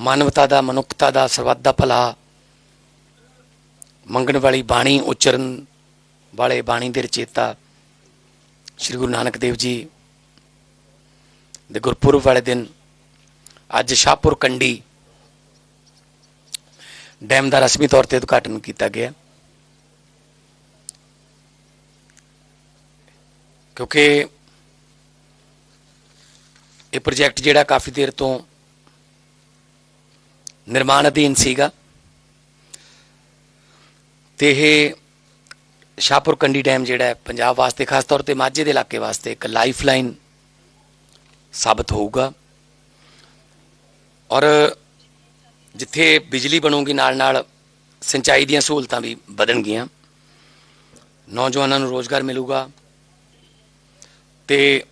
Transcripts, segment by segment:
ਮਾਨਵਤਾ ਦਾ, ਮਨੁੱਖਤਾ ਦਾ, ਸਰਬੱਤ ਦਾ ਭਲਾ। ਮੰਗਣ ਵਾਲੀ ਬਾਣੀ, ਉਚਰਨ ਵਾਲੇ ਬਾਣੀ ਦੇ ਰਚੇਤਾ ਸ੍ਰੀ ਗੁਰੂ ਨਾਨਕ ਦੇਵ ਜੀ ਦੇ ਗੁਰਪੁਰਬ ਵਾਲੇ ਦਿਨ ਅੱਜ ਸ਼ਾਹਪੁਰ ਕੰਡੀ ਡੈਮ ਦਾ ਰਸਮੀ ਤੌਰ ਤੇ ਉਦਘਾਟਨ ਕੀਤਾ ਗਿਆ। ਕਿਉਂਕਿ ਇਹ ਪ੍ਰੋਜੈਕਟ ਜਿਹੜਾ ਕਾਫੀ ਦੇਰ ਤੋਂ ਨਿਰਮਾਣ ਅਧੀਨ ਸੀਗਾ ਤੇ ਇਹ ਸ਼ਾਹਪੁਰ ਕੰਡੀ ਡੈਮ ਜਿਹੜਾ ਪੰਜਾਬ ਵਾਸਤੇ, ਖਾਸ ਤੌਰ ਤੇ ਮਾਝੇ ਦੇ ਇਲਾਕੇ ਵਾਸਤੇ ਇੱਕ ਲਾਈਫਲਾਈਨ ਸਾਬਤ ਹੋਊਗਾ। ਔਰ ਜਿੱਥੇ ਬਿਜਲੀ ਬਣੂਗੀ, ਨਾਲ ਨਾਲ ਸਿੰਚਾਈ ਦੀਆਂ ਸਹੂਲਤਾਂ ਵੀ ਵਧਣਗੀਆਂ। ਨੌਜਵਾਨਾਂ ਨੂੰ ਰੋਜ਼ਗਾਰ ਮਿਲੂਗਾ। ਤੇ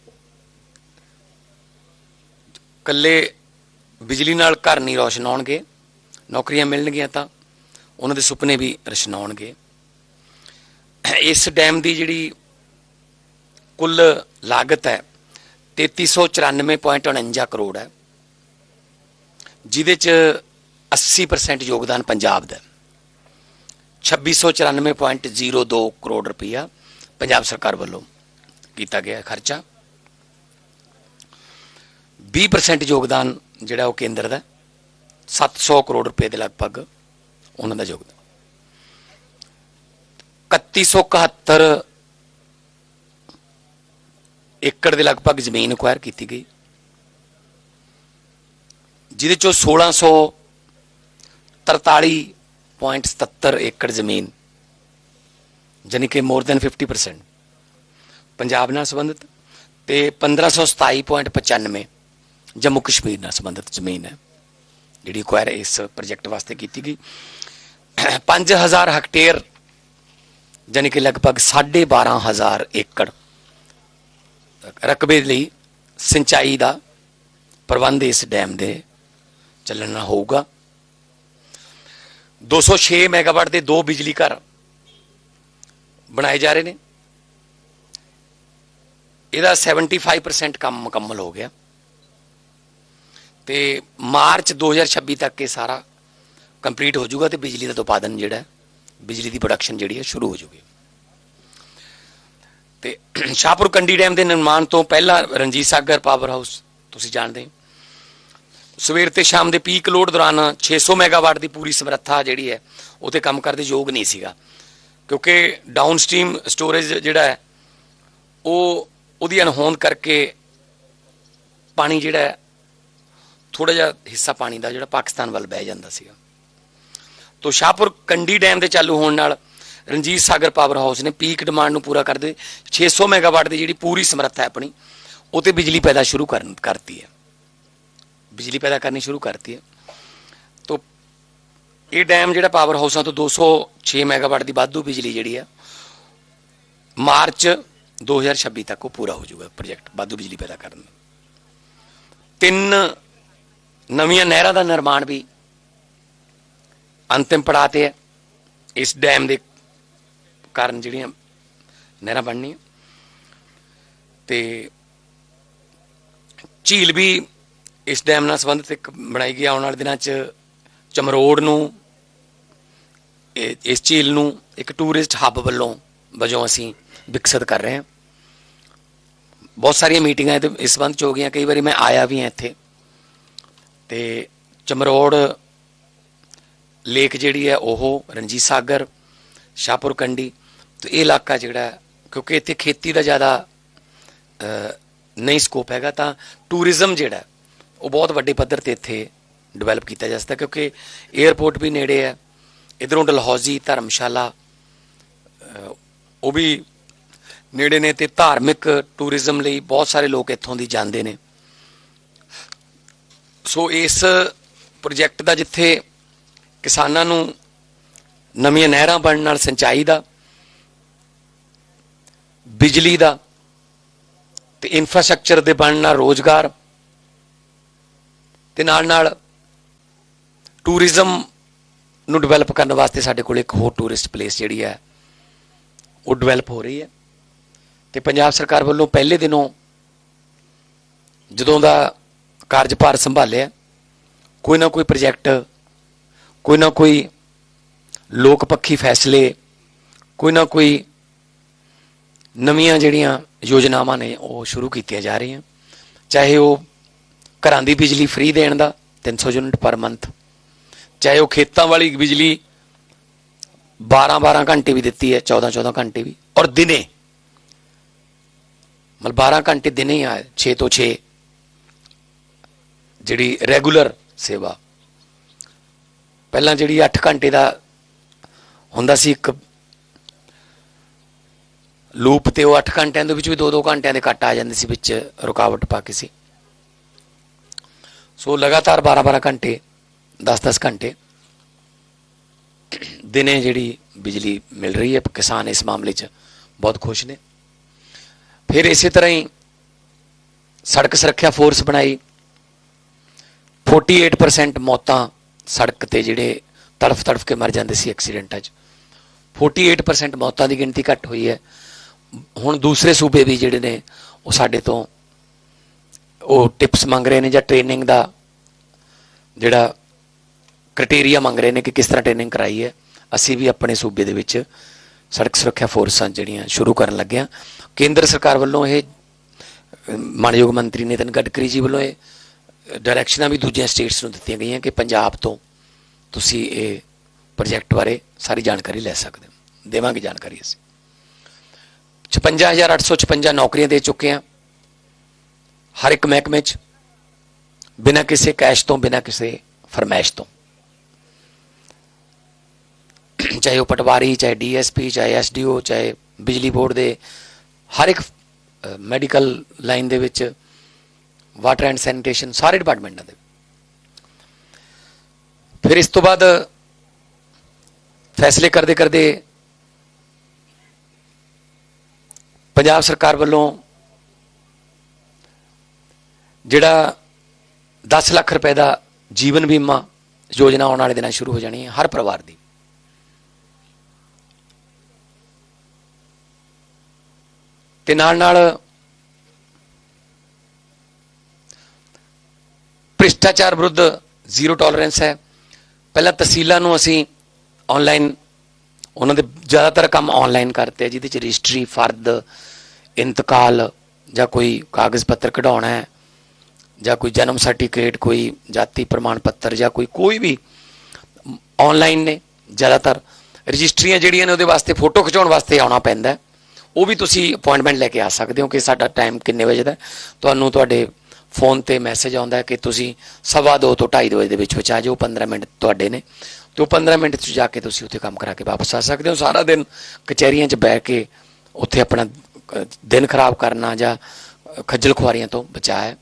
ਕੱਲੇ ਬਿਜਲੀ ਨਾਲ ਘਰ ਨਹੀਂ ਰੋਸ਼ਨ ਹੋਣਗੇ। ਨੌਕਰੀਆਂ ਮਿਲਣਗੀਆਂ ਤਾਂ ਉਹਨਾਂ ਦੇ ਸੁਪਨੇ ਵੀ ਰਸ਼ਨਾਉਣਗੇ ਇਸ ਡੈਮ ਦੀ ਜਿਹੜੀ ਕੁੱਲ ਲਾਗਤ ਹੈ 3394.49 ਕਰੋੜ ਹੈ, ਜਿਹਦੇ ਚ 80% ਯੋਗਦਾਨ ਪੰਜਾਬ ਦਾ ਹੈ। 2694.02 ਕਰੋੜ ਰੁਪਇਆ ਪੰਜਾਬ ਸਰਕਾਰ ਵੱਲੋਂ ਕੀਤਾ ਗਿਆ ਖਰਚਾ। 20% ਯੋਗਦਾਨ ਜਿਹੜਾ ਉਹ ਕੇਂਦਰ ਦਾ 700 ਕਰੋੜ ਰੁਪਏ ਦੇ ਲਗਭਗ ਉਹਨਾਂ ਦਾ ਯੋਗਦਾਨ। 3171 ਏਕੜ ਦੇ ਲਗਭਗ ਜ਼ਮੀਨ ਅਕਵਾਇਰ ਕੀਤੀ ਗਈ, ਜਿਹਦੇ ਚੋਂ 1643.77 ਏਕੜ ਜ਼ਮੀਨ ਜਾਨੀ ਕਿ ਮੋਰ ਦੈਨ 50% ਪੰਜਾਬ ਨਾਲ ਸੰਬੰਧਿਤ ਤੇ 1527.95 ਜੰਮੂ ਕਸ਼ਮੀਰ ਨਾਲ ਸੰਬੰਧਿਤ ਜ਼ਮੀਨ ਹੈ। ਜਿਹੜੀ ਕੁਆਇਰ ਇਸ ਪ੍ਰੋਜੈਕਟ ਵਾਸਤੇ ਕੀਤੀ ਗਈ। 5000 ਹੈਕਟੇਅਰ ਜਾਨੀ ਕਿ ਲਗਭਗ 12500 ਏਕੜ ਰਕਬੇ ਲਈ ਸਿੰਚਾਈ ਦਾ ਪ੍ਰਬੰਧ ਇਸ ਡੈਮ ਦੇ ਚੱਲਣ ਨਾਲ ਹੋਊਗਾ। 206 ਮੈਗਾਵਾਟ ਦੇ ਦੋ ਬਿਜਲੀ ਘਰ ਬਣਾਏ ਜਾ ਰਹੇ ਨੇ। ਇਹਦਾ 75% ਕੰਮ ਮੁਕੰਮਲ ਹੋ ਗਿਆ। ਤੇ ਮਾਰਚ 2026 ਤੱਕ ਇਹ ਸਾਰਾ ਕੰਪਲੀਟ ਹੋ ਜਾਊਗਾ ਤੇ ਬਿਜਲੀ ਦਾ ਉਤਪਾਦਨ ਜਿਹੜਾ ਬਿਜਲੀ ਦੀ ਪ੍ਰੋਡਕਸ਼ਨ ਜਿਹੜੀ ਹੈ, ਸ਼ੁਰੂ ਹੋ ਜਾਊਗੀ। ਤੇ ਸ਼ਾਹਪੁਰ ਕੰਡੀ ਡੈਮ ਦੇ ਨਿਰਮਾਣ ਤੋਂ ਪਹਿਲਾਂ ਰਣਜੀਤ ਸਾਗਰ ਪਾਵਰ ਹਾਊਸ ਤੁਸੀਂ ਜਾਣਦੇ ਹੋ। ਸਵੇਰ ਤੇ ਸ਼ਾਮ ਦੇ ਪੀਕ ਲੋਡ ਦੌਰਾਨ 600 ਮੈਗਾਵਾਟ ਦੀ ਪੂਰੀ ਸਮਰੱਥਾ ਜਿਹੜੀ ਹੈ ਉਹ ਤੇ ਕੰਮ ਕਰਦੇ ਯੋਗ ਨਹੀਂ ਸੀਗਾ। ਕਿਉਂਕਿ ਡਾਊਨ ਡਾਊਨਸਟ੍ਰੀਮ ਸਟੋਰੇਜ ਜਿਹੜਾ ਹੈ, ਉਹ ਉਹਦੀ ਅਣਹੋਂਦ ਕਰਕੇ ਪਾਣੀ ਜਿਹੜਾ ਥੋੜਾ ਜਿਹਾ ਹਿੱਸਾ ਪਾਣੀ ਦਾ ਜਿਹੜਾ ਪਾਕਿਸਤਾਨ ਵੱਲ ਬਹਿ ਜਾਂਦਾ ਸੀਗਾ। ਤੋਂ ਸ਼ਾਹਪੁਰ ਕੰਡੀ ਡੈਮ ਦੇ ਚਾਲੂ ਹੋਣ ਨਾਲ ਰਣਜੀਤ ਸਾਗਰ ਪਾਵਰ ਹਾਊਸ ਨੇ ਪੀਕ ਡਿਮਾਂਡ ਨੂੰ ਪੂਰਾ ਕਰਦੇ 600 ਮੈਗਾਵਾਟ ਦੀ ਜਿਹੜੀ ਪੂਰੀ ਸਮਰੱਥਾ ਹੈ ਆਪਣੀ, ਉਹ ਤੇ ਬਿਜਲੀ ਪੈਦਾ ਸ਼ੁਰੂ ਕਰਨ, ਕਰਤੀ ਹੈ। ਬਿਜਲੀ ਪੈਦਾ ਕਰਨੀ ਸ਼ੁਰੂ ਕਰਤੀ ਹੈ। ਤੋਂ ਇਹ ਡੈਮ ਜਿਹੜਾ ਪਾਵਰ ਹਾਊਸਾਂ ਤੋਂ 206 ਮੈਗਾਵਾਟ ਦੀ ਵਾਧੂ ਬਿਜਲੀ ਜਿਹੜੀ ਹੈ ਮਾਰਚ 2026 ਤੱਕ ਉਹ ਪੂਰਾ ਹੋ ਜਾਊਗਾ ਪ੍ਰੋਜੈਕਟ ਵਾਧੂ ਬਿਜਲੀ ਪੈਦਾ ਕਰਨ ਦਾ। ਤਿੰਨ ਨਵੀਆਂ ਨਹਿਰਾਂ ਦਾ ਨਿਰਮਾਣ ਵੀ ਅੰਤਿਮ ਪੜਾਅ ਤੇ ਹੈ। ਇਸ ਡੈਮ ਦੇ ਕਾਰਨ ਜਿਹੜੀਆਂ ਨਹਿਰਾਂ ਬਣਨੀਆਂ। ਤੇ ਝੀਲ ਵੀ ਇਸ ਡੈਮ ਨਾਲ ਸੰਬੰਧਿਤ ਇੱਕ ਬਣਾਈ ਗਈ, ਆਉਣ ਵਾਲੇ ਦਿਨਾਂ 'ਚ ਚਮਰੋੜ ਨੂੰ ਇਸ ਝੀਲ ਨੂੰ ਇੱਕ ਟੂਰਿਸਟ ਹੱਬ ਵੱਲੋਂ, ਵਜੋਂ ਅਸੀਂ ਵਿਕਸਿਤ ਕਰ ਰਹੇ ਹਾਂ। ਬਹੁਤ ਸਾਰੀਆਂ ਮੀਟਿੰਗਾਂ ਇਹਦੇ, ਇਸ ਸੰਬੰਧ 'ਚ ਹੋ ਗਈਆਂ। ਕਈ ਵਾਰੀ ਮੈਂ ਆਇਆ ਵੀ ਹਾਂ ਇੱਥੇ। ਤੇ ਚਮਰੋੜ ਲੇਕ ਜਿਹੜੀ ਹੈ ਉਹ ਰਣਜੀਤ ਸਾਗਰ, ਸ਼ਾਹਪੁਰ ਕੰਡੀ ਤੇ ਇਹ ਇਲਾਕਾ ਜਿਹੜਾ ਕਿਉਂਕਿ ਇੱਥੇ ਖੇਤੀ ਦਾ ਜ਼ਿਆਦਾ ਨਹੀਂ ਸਕੋਪ ਹੈਗਾ, ਤਾਂ ਟੂਰਿਜ਼ਮ ਜਿਹੜਾ ਉਹ ਬਹੁਤ ਵੱਡੇ ਪੱਧਰ ਤੇ ਇੱਥੇ ਡਿਵੈਲਪ ਕੀਤਾ ਜਾ ਸਕਦਾ, ਕਿਉਂਕਿ 에ਅਰਪੋਰਟ ਵੀ ਨੇੜੇ ਹੈ, ਇਧਰੋਂ ਡਲਹੌਜ਼ੀ, ਧਰਮਸ਼ਾਲਾ ਉਹ ਵੀ ਨੇੜੇ ਨੇ, ਤੇ ਧਾਰਮਿਕ ਟੂਰਿਜ਼ਮ ਲਈ ਬਹੁਤ ਸਾਰੇ ਲੋਕ ਇੱਥੋਂ ਦੀ ਜਾਂਦੇ ਨੇ। ਸੋ ਇਸ ਪ੍ਰੋਜੈਕਟ ਦਾ ਜਿੱਥੇ ਕਿਸਾਨਾਂ ਨੂੰ ਨਵੀਆਂ ਨਹਿਰਾਂ ਬਣਨ ਨਾਲ ਸਿੰਚਾਈ ਦਾ, ਬਿਜਲੀ ਦਾ ਤੇ ਇਨਫਰਾਸਟ੍ਰਕਚਰ ਦੇ ਬਣਨ ਨਾਲ ਰੋਜ਼ਗਾਰ ਤੇ ਨਾਲ ਨਾਲ ਟੂਰਿਜ਼ਮ ਨੂੰ ਡਿਵੈਲਪ ਕਰਨ ਵਾਸਤੇ ਸਾਡੇ ਕੋਲ ਇੱਕ ਹੋਰ ਟੂਰਿਸਟ ਪਲੇਸ ਜਿਹੜੀ ਹੈ, ਉਹ ਡਿਵੈਲਪ ਹੋ ਰਹੀ ਹੈ ਤੇ ਪੰਜਾਬ ਸਰਕਾਰ ਵੱਲੋਂ ਪਹਿਲੇ ਦਿਨੋਂ ਜਦੋਂ ਦਾ ਕਾਰਜਭਾਰ ਸੰਭਾਲਿਆ। ਕੋਈ ਨਾ ਕੋਈ ਪ੍ਰੋਜੈਕਟ, ਕੋਈ ਨਾ ਕੋਈ ਲੋਕ ਪੱਖੀ ਫੈਸਲੇ, ਕੋਈ ਨਾ ਕੋਈ ਨਵੀਆਂ ਜਿਹੜੀਆਂ ਯੋਜਨਾਵਾਂ ਨੇ ਉਹ ਸ਼ੁਰੂ ਕੀਤੀਆਂ ਜਾ ਰਹੀਆਂ। ਚਾਹੇ ਉਹ ਘਰਾਂ ਦੀ ਬਿਜਲੀ ਫ੍ਰੀ ਦੇਣ ਦਾ 300 ਯੂਨਿਟ ਪਰ ਮੰਥ, ਚਾਹੇ ਉਹ ਖੇਤਾਂ ਵਾਲੀ ਬਿਜਲੀ 12-12 ਘੰਟੇ ਵੀ ਦਿੱਤੀ ਹੈ 14-14 ਘੰਟੇ ਵੀ, ਔਰ ਦਿਨੇ, ਮਤਲਬ 12 ਘੰਟੇ ਦਿਨੇ ਹੀ ਆ 6 ਤੋਂ 6 ਜਿਹੜੀ ਰੈਗੂਲਰ ਸੇਵਾ। ਪਹਿਲਾਂ ਜਿਹੜੀ 8 ਘੰਟੇ ਦਾ ਹੁੰਦਾ ਸੀ ਇੱਕ ਲੂਪ ਤੇ ਉਹ 8 ਘੰਟਿਆਂ ਦੇ ਵਿੱਚ ਵੀ 2-2 ਘੰਟਿਆਂ ਦੇ ਕੱਟ ਆ ਜਾਂਦੇ ਸੀ ਵਿੱਚ ਰੁਕਾਵਟ ਪਾ ਕੇ ਸੀ। ਸੋ ਲਗਾਤਾਰ 12-12 ਘੰਟੇ 10-10 ਘੰਟੇ ਦਿਨੇ ਜਿਹੜੀ ਬਿਜਲੀ ਮਿਲ ਰਹੀ ਹੈ, ਕਿਸਾਨ ਇਸ ਮਾਮਲੇ 'ਚ ਬਹੁਤ ਖੁਸ਼ ਨੇ। ਫਿਰ ਇਸੇ ਤਰ੍ਹਾਂ ਹੀ ਸੜਕ ਸੁਰੱਖਿਆ ਫੋਰਸ ਬਣਾਈ। 48% ਮੌਤਾਂ ਸੜਕ ਤੇ ਜਿਹੜੇ ਤੜਫ ਤੜਫ ਕੇ ਮਰ ਜਾਂਦੇ ਸੀ ਐਕਸੀਡੈਂਟਾਂ 'ਚ। 48% ਮੌਤਾਂ ਦੀ ਗਿਣਤੀ ਘਟ ਹੋਈ ਹੈ। ਹੁਣ ਦੂਸਰੇ ਸੂਬੇ ਵੀ ਜਿਹੜੇ ਨੇ ਉਹ ਸਾਡੇ ਤੋਂ ਉਹ ਟਿਪਸ ਮੰਗ ਰਹੇ ਨੇ ਜਾਂ ਟ੍ਰੇਨਿੰਗ ਦਾ ਜਿਹੜਾ ਕ੍ਰਾਈਟੇਰੀਆ ਮੰਗ ਰਹੇ ਨੇ ਕਿ ਕਿਸ ਤਰ੍ਹਾਂ ਟ੍ਰੇਨਿੰਗ ਕਰਾਈ ਹੈ ਅਸੀਂ ਵੀ ਆਪਣੇ ਸੂਬੇ ਦੇ ਵਿੱਚ ਸੜਕ ਸੁਰੱਖਿਆ ਫੋਰਸਾਂ ਜਿਹੜੀਆਂ ਸ਼ੁਰੂ ਕਰਨ ਲੱਗੇ ਹਾਂ। ਕੇਂਦਰ ਸਰਕਾਰ ਵੱਲੋਂ ਇਹ ਅਹ, ਮਾਨਯੋਗ ਮੰਤਰੀ ਨਿਤਨ ਗਡਕਰੀ ਜੀ ਵੱਲੋਂ ਇਹ ਡਾਇਰੈਕਸ਼ਨਾਂ ਵੀ ਦੂਜੀਆਂ ਸਟੇਟਸ ਨੂੰ ਦਿੱਤੀਆਂ ਗਈਆਂ ਕਿ ਪੰਜਾਬ ਤੋਂ ਤੁਸੀਂ ਇਹ ਪ੍ਰੋਜੈਕਟ ਬਾਰੇ ਸਾਰੀ ਜਾਣਕਾਰੀ ਲੈ ਸਕਦੇ ਹੋ। ਦੇਵਾਂਗੇ ਜਾਣਕਾਰੀ ਅਸੀਂ। 56856 ਨੌਕਰੀਆਂ ਦੇ ਚੁੱਕੇ ਹਾਂ। ਹਰ ਇੱਕ ਮਹਿਕਮੇ 'ਚ, ਬਿਨਾਂ ਕਿਸੇ ਕੈਸ਼ ਤੋਂ, ਬਿਨਾਂ ਕਿਸੇ ਫਰਮਾਇਸ਼ ਤੋਂ। ਚਾਹੇ ਉਹ ਪਟਵਾਰੀ, ਚਾਹੇ ਡੀਐਸਪੀ, ਚਾਹੇ ਐਸਡੀਓ, ਚਾਹੇ ਬਿਜਲੀ ਬੋਰਡ ਦੇ ਹਰ ਇੱਕ ਮੈਡੀਕਲ ਲਾਈਨ ਦੇ ਵਿੱਚ ਵਾਟਰ ਐਂਡ ਸੈਨੀਟੇਸ਼ਨ ਸਾਰੇ ਡਿਪਾਰਟਮੈਂਟਾਂ ਦੇ। ਫਿਰ ਇਸ ਤੋਂ ਬਾਅਦ ਫੈਸਲੇ ਕਰਦੇ ਕਰਦੇ ਪੰਜਾਬ ਸਰਕਾਰ ਵੱਲੋਂ ਜਿਹੜਾ 10 ਲੱਖ ਰੁਪਏ ਦਾ ਜੀਵਨ ਬੀਮਾ ਯੋਜਨਾ ਆਉਣ ਵਾਲੇ ਦਿਨਾਂ ਸ਼ੁਰੂ ਹੋ ਜਾਣੀ ਹੈ, ਹਰ ਪਰਿਵਾਰ ਦੀ। ਤੇ ਨਾਲ ਨਾਲ ਭ੍ਰਿਸ਼ਟਾਚਾਰ ਵਿਰੁੱਧ ਜ਼ੀਰੋ ਟੋਲਰੈਂਸ ਹੈ। ਪਹਿਲਾਂ ਤਹਿਸੀਲਾਂ ਨੂੰ ਅਸੀਂ ਆਨਲਾਈਨ ਉਹਨਾਂ ਦੇ ਜ਼ਿਆਦਾਤਰ ਕੰਮ ਆਨਲਾਈਨ ਕਰਤੇ ਆ, ਜਿਹਦੇ ਚ ਰਜਿਸਟਰੀ, ਫਰਦ, ਇੰਤਕਾਲ ਜਾਂ ਕੋਈ ਕਾਗਜ਼ ਪੱਤਰ ਕਢਾਉਣਾ ਹੈ, ਜਾਂ ਕੋਈ ਜਨਮ ਸਰਟੀਫਿਕੇਟ ਕੋਈ ਜਾਤੀ ਪ੍ਰਮਾਣ ਪੱਤਰ ਜਾਂ ਕੋਈ ਕੋਈ ਵੀ ਆਨਲਾਈਨ ਨੇ ਜ਼ਿਆਦਾਤਰ। ਰਜਿਸਟਰੀਆਂ ਜਿਹੜੀਆਂ ਨੇ ਉਹਦੇ ਵਾਸਤੇ ਫੋਟੋ ਖਿਚਾਉਣ ਵਾਸਤੇ ਆਉਣਾ ਪੈਂਦਾ ਉਹ ਵੀ ਤੁਸੀਂ ਅਪਾਇੰਟਮੈਂਟ ਲੈ ਕੇ ਆ ਸਕਦੇ ਹੋ ਕਿ ਸਾਡਾ ਟਾਈਮ ਕਿੰਨੇ ਵਜੇ ਦਾ ਤੁਹਾਨੂੰ ਤੁਹਾਡੇ ਫੋਨ ਤੇ ਮੈਸੇਜ ਆਉਂਦਾ ਕਿ ਤੁਸੀਂ ਸਵਾ ਦੋ ਤੋਂ 2:30 ਵਜੇ ਦੇ ਵਿੱਚ ਵਿੱਚ ਆ ਜਾਓ 15 ਮਿੰਟ ਤੁਹਾਡੇ ਨੇ। ਤੇ ਉਹ 15 ਮਿੰਟ 'ਚ ਜਾ ਕੇ ਤੁਸੀਂ ਉੱਥੇ ਕੰਮ ਕਰਾ ਕੇ ਵਾਪਸ ਆ ਸਕਦੇ ਹੋ। ਸਾਰਾ ਦਿਨ ਕਚਹਿਰੀਆਂ 'ਚ ਬਹਿ ਕੇ ਉੱਥੇ ਆਪਣਾ ਦਿਨ ਖਰਾਬ ਕਰਨਾ ਜਾਂ ਖੱਜਲ ਖੁਆਰੀਆਂ ਤੋਂ ਬਚਾਇਆ ਹੈ।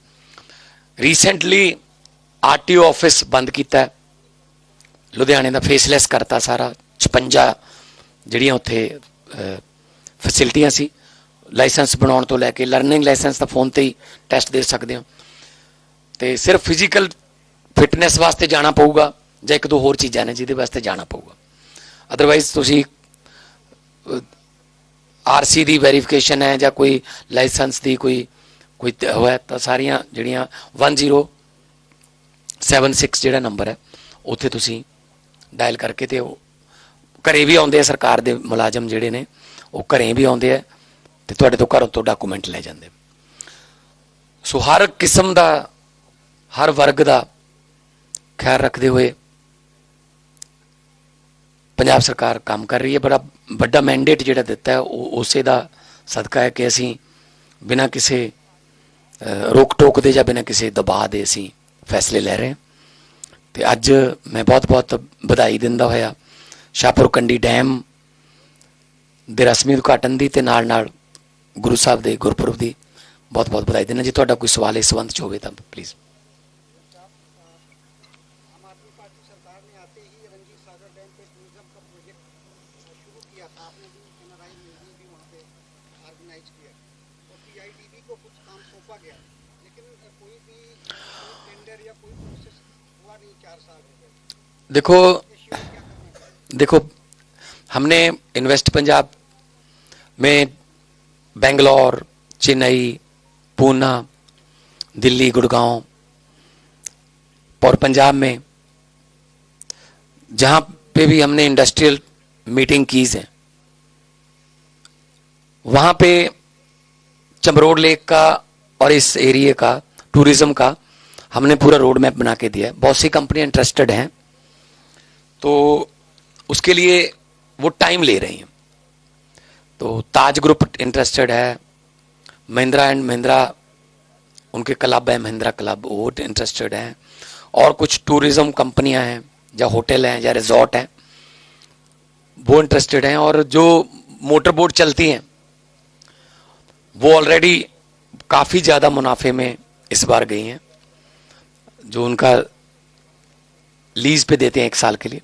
ਰੀਸੈਂਟਲੀ ਆਰਟੀਓ ਆਫਿਸ ਬੰਦ ਕੀਤਾ ਲੁਧਿਆਣੇ ਦਾ ਫੇਸਲੈਸ ਕਰਤਾ ਸਾਰਾ। 56 ਜਿਹੜੀਆਂ ਉੱਥੇ ਫੈਸਿਲਿਟੀਆਂ ਸੀ। ਲਾਇਸੈਂਸ ਬਣਾਉਣ ਤੋਂ ਲੈ ਕੇ ਲਰਨਿੰਗ ਲਾਇਸੈਂਸ ਤਾਂ ਫੋਨ ਤੇ ਹੀ ਟੈਸਟ ਦੇ ਸਕਦੇ ਹੋ। ਤੇ ਸਿਰਫ ਫਿਜ਼ੀਕਲ ਫਿਟਨੈਸ ਵਾਸਤੇ ਜਾਣਾ ਪਊਗਾ ਜਾਂ ਇੱਕ ਦੋ ਹੋਰ ਚੀਜ਼ਾਂ ਨੇ ਜਿਹਦੇ ਵਾਸਤੇ ਜਾਣਾ ਪਊਗਾ। ਅਦਰਵਾਈਜ਼ ਤੁਸੀਂ ਆਰਸੀ ਦੀ ਵੈਰੀਫਿਕੇਸ਼ਨ ਹੈ ਜਾਂ ਕੋਈ ਲਾਇਸੈਂਸ ਦੀ ਕੋਈ ਕੋਈ ਤ- ਹੋਇਆ ਤਾਂ ਸਾਰੀਆਂ ਜਿਹੜੀਆਂ 1076 ਜਿਹੜਾ ਨੰਬਰ ਹੈ, ਉੱਥੇ ਤੁਸੀਂ ਡਾਇਲ ਕਰਕੇ ਤੇ ਉਹ ਘਰੇ ਵੀ ਆਉਂਦੇ ਆ, ਸਰਕਾਰ ਦੇ ਮੁਲਾਜ਼ਮ ਜਿਹੜੇ ਨੇ, ਉਹ ਘਰੇ ਵੀ ਆਉਂਦੇ ਆ। ਤੇ ਤੁਹਾਡੇ ਤੋਂ ਘਰੋਂ ਤੋਂ ਡਾਕੂਮੈਂਟ ਲੈ ਜਾਂਦੇ। ਸੋ ਹਰ ਕਿਸਮ ਦਾ, ਹਰ ਵਰਗ ਦਾ ਖਿਆਲ ਰੱਖਦੇ ਹੋਏ ਪੰਜਾਬ ਸਰਕਾਰ ਕੰਮ ਕਰ ਰਹੀ ਹੈ। ਬੜਾ ਵੱਡਾ ਮੈਂਡੇਟ ਜਿਹੜਾ ਦਿੱਤਾ ਹੈ, ਉਹ ਉਸੇ ਦਾ ਸਦਕਾ ਹੈ ਕਿ ਅਸੀਂ ਬਿਨਾਂ ਕਿਸੇ ਰੋਕ ਟੋਕ ਦੇ ਜਾਂ ਬਿਨਾਂ ਕਿਸੇ ਦਬਾਅ ਦੇ ਅਸੀਂ ਫੈਸਲੇ ਲੈ ਰਹੇ ਹਾਂ। ਤੇ ਅੱਜ ਮੈਂ ਬਹੁਤ-ਬਹੁਤ ਵਧਾਈ ਦਿੰਦਾ ਹੋਇਆ ਸ਼ਾਹਪੁਰ ਕੰਡੀ ਡੈਮ ਦੇ ਰਸਮੀ ਉਦਘਾਟਨ ਦੀ ਤੇ ਨਾਲ-ਨਾਲ ਗੁਰੂ ਸਾਹਿਬ ਦੇ ਗੁਰਪੁਰਬ ਦੀ ਬਹੁਤ-ਬਹੁਤ ਵਧਾਈ ਦਿੰਦਾ ਜੇ ਤੁਹਾਡਾ ਕੋਈ ਸਵਾਲ ਇਸ ਸੰਬੰਧ ਚ ਹੋਵੇ ਤਾਂ ਪਲੀਜ਼ आम आदमी पार्टी सरकार ने आते ही रंजीत सागर डैम पे टूरिज्म का प्रोजेक्ट शुरू किया था आपने भी एनआरआई म्यूजियम भी वहाँ पे ऑर्गेनाइज किया और पीआईडीबी को कुछ काम सौंपा गया लेकिन कोई भी टेंडर या कोई प्रोसेस हुआ नहीं चार साल हो गए देखो ये शुरू क्या करना चाहिए देखो हमने इन्वेस्ट पंजाब में बेंगलोर, चेन्नई, पूना, दिल्ली, गुड़गांव और पंजाब में, जहाँ पे भी हमने इंडस्ट्रियल मीटिंग कीज है, वहाँ पे चमरोड लेक का और इस एरिए का, टूरिज़्म का, हमने पूरा रोड मैप बना के दिया है। बहुत सी कंपनियाँ इंटरेस्टेड हैं तो उसके लिए वो टाइम ले रही हैं। तो ताज ग्रुप इंटरेस्टेड है। महिंद्रा एंड महिंद्रा, उनके क्लब है, महिंद्रा क्लब वो इंटरेस्टेड हैं। और कुछ टूरिज़्म कंपनियाँ हैं, या होटल हैं, या रिजॉर्ट हैं, वो इंटरेस्टेड हैं। और जो मोटर बोट चलती हैं, वो ऑलरेडी काफ़ी ज़्यादा मुनाफे में इस बार गई हैं, जो उनका लीज पे देते हैं एक साल के लिए।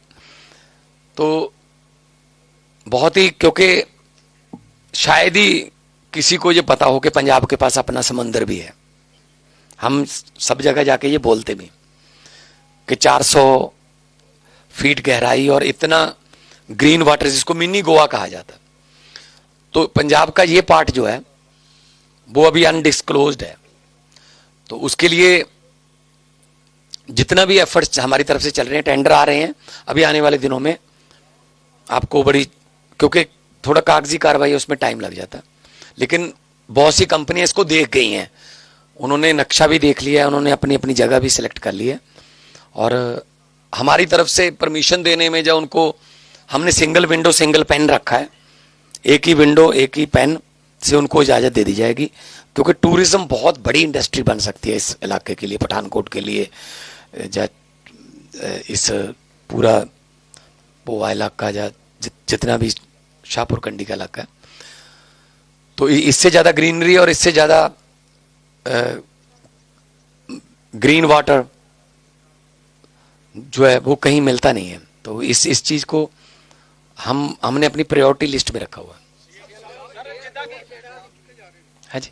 तो बहुत ही, क्योंकि शायद ही किसी को ये पता हो कि पंजाब के पास अपना समंदर भी है। हम सब जगह जाके ये बोलते भी कि 400 फीट गहराई और इतना ग्रीन वाटर जिसको मिनी गोवा कहा जाता। तो पंजाब का ये पार्ट जो है, वो अभी अनडिस्क्लोज्ड है। तो उसके लिए जितना भी एफर्ट्स हमारी तरफ़ से चल रहे हैं, टेंडर आ रहे हैं, अभी आने वाले दिनों में आपको बड़ी, क्योंकि थोड़ा कागज़ी कार्रवाई उसमें टाइम लग जाता। लेकिन बहुत सी कंपनियाँ इसको देख गई हैं। उन्होंने नक्शा भी देख लिया है, उन्होंने अपनी अपनी जगह भी सिलेक्ट कर ली है। और हमारी तरफ़ से परमिशन देने में जब उनको हमने सिंगल विंडो सिंगल पेन रखा है, एक ही विंडो एक ही पेन से उनको इजाज़त दे दी जाएगी। क्योंकि टूरिज़्म बहुत बड़ी इंडस्ट्री बन सकती है इस इलाके के लिए, पठानकोट के लिए या इस पूरा पोवा इलाका या जितना भी शाहपुर कंडी का इलाका है। तो इससे ज़्यादा ग्रीनरी और इससे ज़्यादा ग्रीन वाटर जो है, वो कहीं मिलता नहीं है। तो इस इस चीज़ को हम, हमने अपनी प्रायोरिटी लिस्ट में रखा हुआ है। हाँ जी।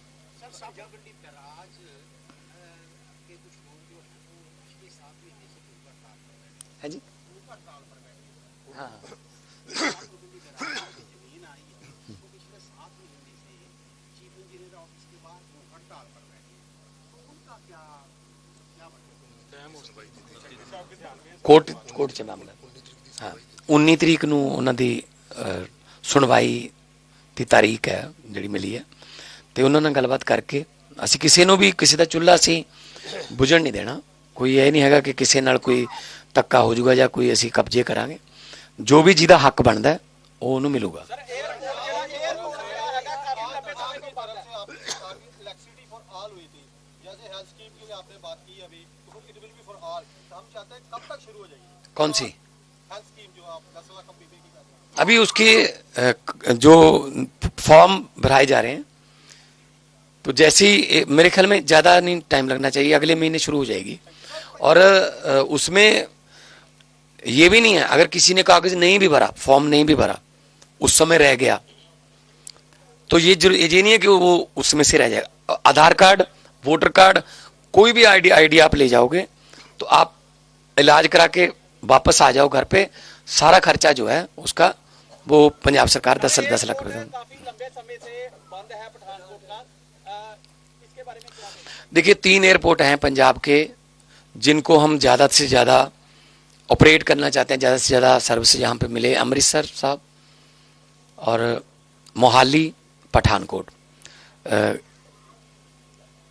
हाँ जी। ਕੋਰਟ ਕੋਰਟ ਚ ਮਾਮਲਾ। ਹਾਂ। 19 ਤਰੀਕ ਨੂੰ ਉਹਨਾਂ ਦੀ ਸੁਣਵਾਈ ਦੀ ਤਾਰੀਖ ਹੈ, ਜਿਹੜੀ ਮਿਲੀ ਹੈ। ਤੇ ਉਹਨਾਂ ਨਾਲ ਗੱਲਬਾਤ ਕਰਕੇ ਅਸੀਂ ਕਿਸੇ ਨੂੰ ਵੀ ਕਿਸੇ ਦਾ ਚੁੱਲ੍ਹਾ ਅਸੀਂ ਬੁਝਣ ਨਹੀਂ ਦੇਣਾ। ਕੋਈ ਇਹ ਨਹੀਂ ਹੈਗਾ ਕਿ ਕਿਸੇ ਨਾਲ ਕੋਈ ਧੱਕਾ ਹੋ ਜਾਊਗਾ ਜਾਂ ਕੋਈ ਅਸੀਂ ਕਬਜ਼ੇ ਕਰਾਂਗੇ। ਜੋ ਵੀ ਜਿਹਦਾ ਹੱਕ ਬਣਦਾ, ਉਹ ਉਹਨੂੰ ਮਿਲੂਗਾ। इलेक्ट्रिसिटी फॉर ऑल हुई थी जैसे हेल्थ स्कीम की आपने बात की अभी तो it will be for all तो हम चाहते हैं कब तक शुरू हो जाएगी? कौन सी? हेल्थ स्कीम जो आप दस लाख बीबी की कर रहे अभी उसके जो फॉर्म भराए जा रहे हैं तो जैसे ही मेरे ख्याल में ज़्यादा नहीं टाइम लगना चाहिए अगले महीने शुरू हो जाएगी। और उसमें ये भी नहीं है अगर किसी ने कागज़ नहीं भी भरा फॉर्म नहीं भी भरा उस समय रह गया तो ये ज़रूर ये नहीं है कि वो उसमें से रह जाएगा। आधार कार्ड वोटर कार्ड कोई भी आईडी आईडी आप ले जाओगे तो आप इलाज करा के वापस आ जाओ घर पे। सारा खर्चा जो है उसका वो पंजाब सरकार दस दस लाख रुपए? देखिए तीन एयरपोर्ट हैं पंजाब के जिनको हम ज़्यादा से ज़्यादा ऑपरेट करना चाहते हैं ज़्यादा से ज़्यादा सर्विस यहाँ पे मिले। अमृतसर साहब और मोहाली पठानकोट।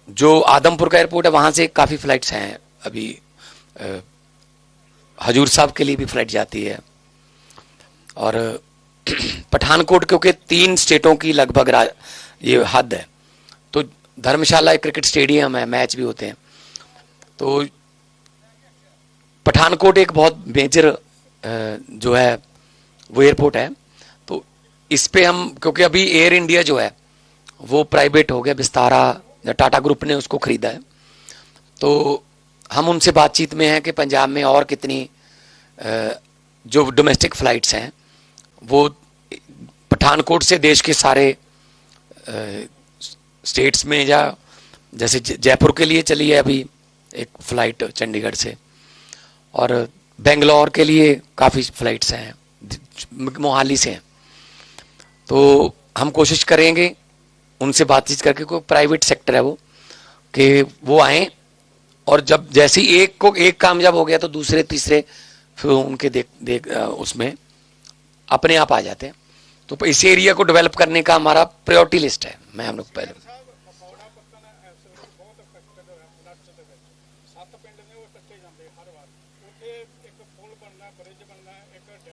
जो आदमपुर का एयरपोर्ट है, वहाँ से काफ़ी फ़्लाइट्स हैं अभी हजूर साहब के लिए भी फ़्लाइट जाती है। और, पठानकोट, क्योंकि तीन स्टेटों की लगभग ये हद है। तो धर्मशाला, एक क्रिकेट स्टेडियम है मैच भी होते हैं। तो पठानकोट एक बहुत मेजर जो है, वो एयरपोर्ट है। तो इस पे हम, क्योंकि अभी एयर इंडिया जो है, वो प्राइवेट हो गया विस्तारा टाटा ग्रुप ने उसको खरीदा है। तो हम उनसे बातचीत में हैं कि पंजाब में और कितनी जो डोमेस्टिक फ्लाइट्स हैं, वो पठानकोट से देश के सारे स्टेट्स में या जैसे जयपुर के लिए चली है अभी एक फ़्लाइट चंडीगढ़ से। और बेंगलोर के लिए काफ़ी फ़्लाइट्स हैं, मोहाली से हैं। तो हम कोशिश करेंगे उनसे बातचीत करके कोई प्राइवेट सेक्टर है वो, कि वो आए और जब जैसे ही एक को एक कामयाब हो गया तो दूसरे, तीसरे, फिर उनके देख देख उसमें अपने आप आ जाते हैं। तो इस एरिया को डेवलप करने का हमारा प्रायोरिटी लिस्ट है। मैं हम लोग पहले